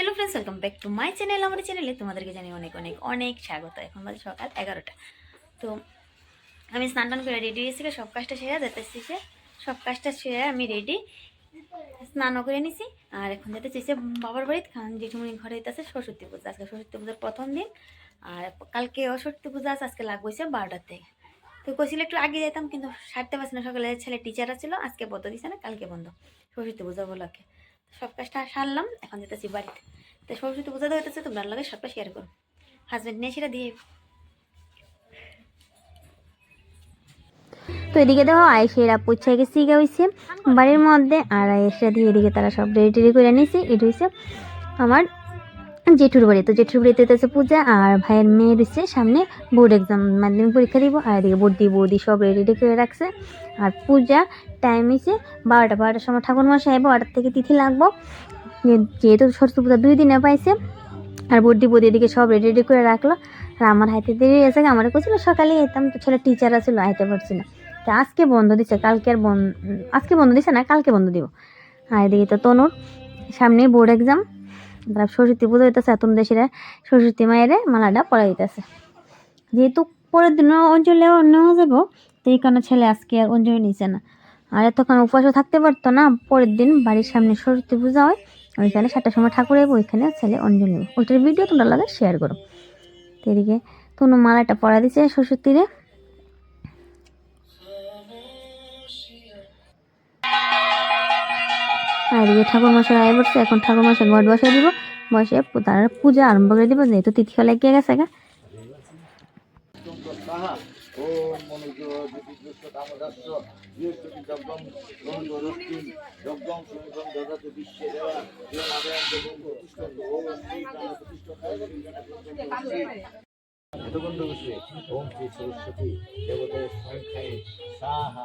Hello friends welcome back to my channel আমার চ্যানেলে তোমাদেরকে জানি অনেক অনেক অনেক স্বাগত। এখন বাজে সকাল এগারোটা। তো আমি স্নান টান করে রেডি হয়েছি, সব কাজটা সেরে যেতেছি যে সব কাজটা সেরে আমি রেডি স্নানও করে নিছি, আর এখন যেতে চেয়েছে বাবার বাড়িতে। কারণ জেঠুমনি ঘরে হইতেছে সরস্বতী পূজা। আজকে সরস্বতী পূজার প্রথম দিন, আর কালকে সরস্বতী পূজা আছে, আজকে লাগবেছে বারোটার থেকে তো কইছিল একটু আগে যেতাম কিন্তু সারতে পারছি না। সকালে ছেলে টিচার ছিল, আজকে বন্ধ দিছে না, কালকে বন্ধ। সরস্বতী পূজা উপলক্ষে। সব কাজটা সারলাম, এখন যেতেছি বাড়িতে। তো সরস্বতী বোঝাতে হইতেছে, তোমরা লাগে সবটা শেয়ার করো। হাজব্যান্ড নিয়ে সেটা দিয়ে। তো এদিকে দেখো আয়েসেরা পুচ্ছা গেছি গা হয়েছে বাড়ির মধ্যে, আর আয়েসরা দিয়ে এদিকে তারা সব রেডি টেডি করে নিয়েছে এটা হয়েছে আমার জেঠুর বাড়ি। তো জেঠুর বাড়িতে হচ্ছে পূজা আর ভাইয়ের মেয়ে রয়েছে সামনে। বোর্ড এক্সাম মাধ্যমিক পরীক্ষা দিব আর এদিকে বৌদি বৌদি সব রেডি করে রাখছে। আর পূজা টাইম হয়েছে বারোটা, বারোটার সময় ঠাকুর মশাই বারোটার থেকে তিথি লাগবো। যেহেতু সরস্বতী পূজা দুই দিনে পাইছে। আর বৌদি বৌদি এদিকে সব রেডি রেডি করে রাখল। আর আমার হাইতে দেরি হয়েছে আমার কোছিল সকালে যেতাম তো ছেলে টিচার আছিল, আইতে পারছি না। তো আজকে বন্ধ দিছে, কালকে আর বন্ধ আজকে বন্ধ দিছে না, কালকে বন্ধ দিব। আর এদিকে তো তনুর সামনে বোর্ড এক্সাম তারপর সরস্বতী পুজো হইতেছে এত দেশেরা সরস্বতী মায়ের মালাটা পড়া দিতেছে। যেহেতু পরের দিন অঞ্জলিও নেওয়া যাব তো এই কারণে ছেলে আজকে আর অঞ্জলি নিছে না। আর এতক্ষণ উপবাসও থাকতে পারতো না, পরের দিন বাড়ির সামনে সরস্বতী পূজা হয়, ওইখানে সাতটার সময় ঠাকুর এবো ওইখানে ছেলে অঞ্জলি ওইটার ভিডিও তোমরা লাগে শেয়ার করো। এদিকে তনু মালাটা পরা দিছে সরস্বতীরে। আর এদিকে ঠাকুর মশাই আয় বসছে, এখন ঠাকুর মশাই ঘট বসাই দিব। বসে তার পূজা আরম্ভ করে দিব, যেহেতু তিথি হলে গিয়ে গেছে গা। ওম শ্রী বসে সরস্বতী, দেবতায় সাহা।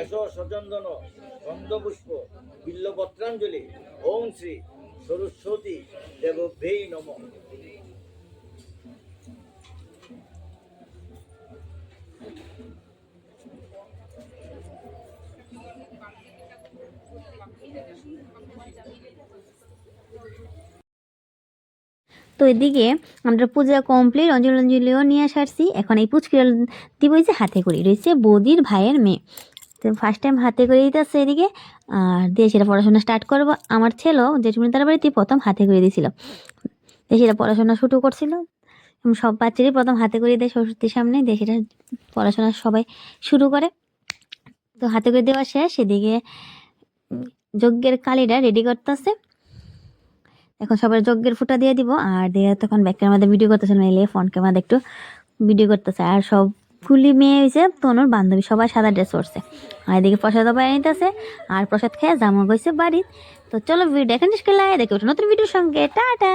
এস সচন্দন, গন্ধপুষ্প, বিল্লপত্রাঞ্জলি। ওম শ্রী সরস্বতী দেবভ্যেই নম। তো এদিকে আমরা পূজা কমপ্লিট অঞ্জলি অঞ্জলিও নিয়ে সারছি এখন এই পুচকি দিব যে হাতে করি। রয়েছে বৌদির ভাইয়ের মেয়ে। তো ফার্স্ট টাইম হাতে করে দিতেছে এদিকে আর দিয়ে সেটা পড়াশোনা স্টার্ট করব। আমার ছেলেও জেঠুমনি তার বাড়িতে প্রথম হাতে করে দিয়েছিল। দিয়ে সেটা পড়াশোনা শুরু করছিল। সব বাচ্চারই প্রথম হাতে করে দেয় সরস্বতীর সামনে। দিয়ে সেটা পড়াশোনা সবাই শুরু করে। তো হাতে করে দেওয়া শেষ। উম, যজ্ঞের কালিটা রেডি করতেছে। এখন সবার যজ্ঞের ফুটা দিয়ে দিব। আর দিয়ে তখন ব্যাক মধ্যে ভিডিও করতেছে নাইলে ফোন ক্যামেরা একটু ভিডিও করতেছে। আর সব ফুলি মেয়ে হয়েছে তনুর বান্ধবী সবাই সাদা ড্রেস পরছে। আর এদিকে প্রসাদ বাইরে নিতেছে আর প্রসাদ খেয়ে জামা গেছে বাড়ি তো চলো ভিডিও এখানে দেখে ওঠো নতুন ভিডিওর সঙ্গে। টাটা!